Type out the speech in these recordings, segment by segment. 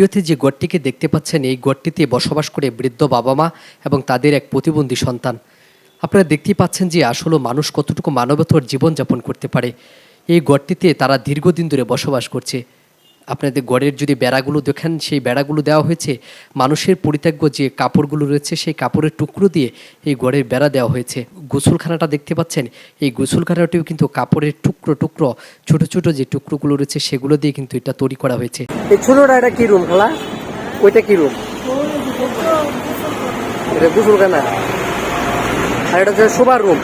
ভিডিওতে যে গড়টিকে দেখতে পাচ্ছেন, এই গড়টিতে বসবাস করে বৃদ্ধ বাবা মা এবং তাদের এক প্রতিবন্ধী সন্তান। আপনারা দেখতেই পাচ্ছেন যে আসলে মানুষ কতটুকু মানবতর জীবনযাপন করতে পারে। এই গড়টিতে তারা দীর্ঘদিন ধরে বসবাস করছে। আপনাদের গড়ের যদি বেড়াগুলো দেখেন, সেই বেড়াগুলো দেওয়া হয়েছে। মানুষের পরিত্যাগ্য যে কাপড়গুলো রয়েছে, সেই কাপড়ের টুকরো দিয়ে এই গড়ের বেড়া দেওয়া হয়েছে। গোসলখানাটা দেখতে পাচ্ছেন, এই গোসলখানাটিও কিন্তু কাপড়ের টুকরো টুকরো, ছোট ছোট যে টুকরোগুলো রয়েছে, সেগুলো দিয়ে কিন্তু এটা তৈরি করা হয়েছে। এই ছোটটা এটা কি রুম খালা? ওইটা কি রুম এটা গুসলখানা। আর এটা হচ্ছে শোবার রুম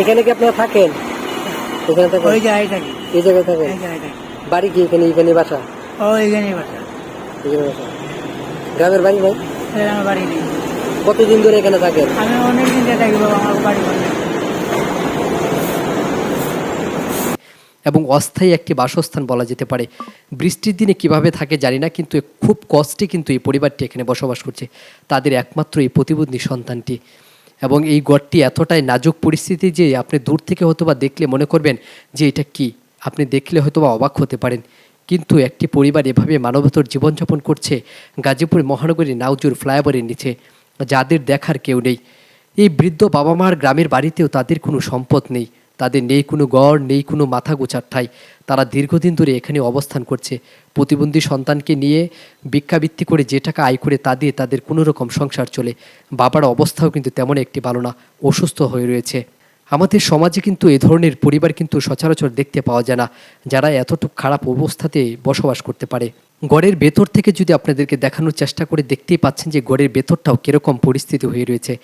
এখানে কি আপনারা থাকেন? এখানে থাকেন? ওই জায়গায় থাকি। এই জায়গায় থাকেন? বাড়ি কি এখানে এখানে বাসা? ও এখানে বাসা। এখানে বাসা। গ্রামের বাড়ি ভাই? এখানে বাড়ি নেই। কতদিন ধরে এখানে থাকেন? আমি অনেক দিন থাকি বাবা আমার বাড়ি এবং অস্থায়ী একটি বাসস্থান বলা যেতে পারে। বৃষ্টির দিনে কীভাবে থাকে জানি না, কিন্তু খুব কষ্টে কিন্তু এই পরিবারটি এখানে বসবাস করছে। তাদের একমাত্র এই প্রতিবন্ধী সন্তানটি। এবং এই গড়টি এতটাই নাজুক পরিস্থিতি যে আপনি দূর থেকে হয়তো বা দেখলে মনে করবেন যে এটা কি। আপনি দেখলে হয়তো বা অবাক হতে পারেন। কিন্তু একটি পরিবার এভাবে মানবতর জীবনযাপন করছে, গাজীপুর মহানগরীর নাউজুর ফ্লাইওভারের নিচে, যাদের দেখার কেউ নেই। এই বৃদ্ধ বাবা মার গ্রামের বাড়িতেও তাদের কোনো সম্পদ নেই। তাদের নেই কোনো গড়, নেই কোনো মাথা গোছার ঠাই। তারা দীর্ঘদিন ধরে এখানে অবস্থান করছে। প্রতিবন্ধী সন্তানকে নিয়ে ভিক্ষাবৃত্তি করে যে টাকা আয় করে তা দিয়ে তাদের কোনো রকম সংসার চলে। বাবার অবস্থাও কিন্তু তেমন একটি ভালো না, অসুস্থ হয়ে রয়েছে। আমাদের সমাজে কিন্তু এ ধরনের পরিবার কিন্তু সচরাচর দেখতে পাওয়া যায় না, যারা এতটুকু খারাপ অবস্থাতে বসবাস করতে পারে। গড়ের ভেতর থেকে যদি আপনাদেরকে দেখানোর চেষ্টা করে দেখতেই পাচ্ছেন যে গড়ের ভেতরটাও কীরকম পরিস্থিতি হয়ে রয়েছে।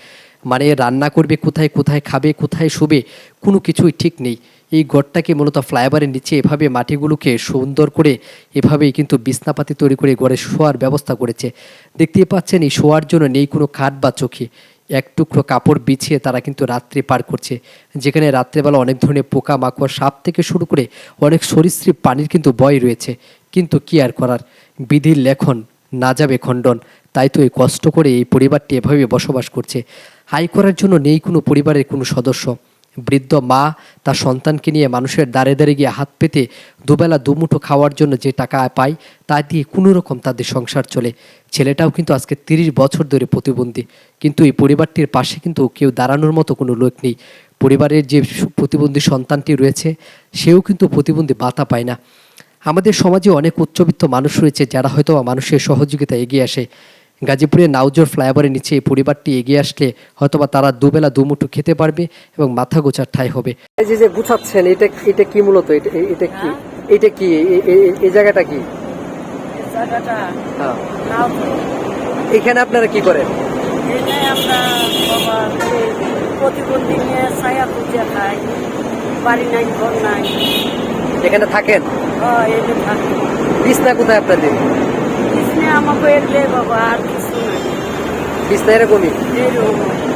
মানে রান্না করবে, কোথায় কোথায় খাবে, কোথায় শুবে, কোনো কিছুই ঠিক নেই। এই গড়টাকে মূলত ফ্লাইওভারের নিচে এভাবে মাটিগুলোকে সুন্দর করে এভাবেই কিন্তু বিছনাপাতি তৈরি করে গড়ে শোয়ার ব্যবস্থা করেছে। দেখতেই পাচ্ছেন, এই শোয়ার জন্য নেই কোনো খাট বা চোখে। এক টুকরো কাপড় বিছিয়ে তারা কিন্তু রাত্রি পার করছে। যেখানে রাত্রেবেলা অনেক ধরনের পোকা মাকড় সাপ থেকে শুরু করে অনেক সরীসৃপ পানির কিন্তু বয় রয়েছে। কিন্তু কি আর করার? বিধির লেখন না যাবে খণ্ডন। তাই তো এই কষ্ট করে এই পরিবারটি এভাবে বসবাস করছে। হাই করার জন্য নেই কোনো পরিবারের কোনো সদস্য। বৃদ্ধ মা তার সন্তানকে নিয়ে মানুষের দাঁড়ে দাঁড়িয়ে গিয়ে হাত পেতে দুবেলা দুমুঠো খাওয়ার জন্য যে টাকা পায়, তা দিয়ে কোনো রকম তাদের সংসার চলে। ছেলেটাও কিন্তু আজকে তিরিশ বছর ধরে প্রতিবন্ধী। কিন্তু এই পরিবারটির পাশে কিন্তু কেউ দাঁড়ানোর মতো কোনো লোক নেই। পরিবারের যে প্রতিবন্ধী সন্তানটি রয়েছে, সেও কিন্তু প্রতিবন্ধী ভাতা পায় না। আমাদের সমাজে অনেক উচ্চবিত্ত মানুষ রয়েছে যারা হয়তো মানুষের সহযোগিতা এগিয়ে আসে। গাজীপুরের নাউজোর ফ্লাইওভারের নিচে এই পরিবারটি এগিয়ে আসলে হয়তোবা তারা দুবেলা দুমুঠো খেতে পারবে এবং মাথা গোছার ঠাই হবে। এই যে যে গুছাচ্ছেন এটা এটা কি মূলত? এটা এটা কি এটা কি? এই জায়গাটা কি? হ্যাঁ। নাও এখানে আপনারা কি করেন? এটাই আমরা বাবা এই প্রতিবন্ধী নিয়ে ছায়া খুঁজে খাই বাড়ি নাই ঘর নাই। এখানে থাকেন? হ্যাঁ বিছনা কোথায় আপনাদের? কৃষ্ণে আমাকে এলে বাবা আর কিছু নাই বিছনা এরকমই এইরকম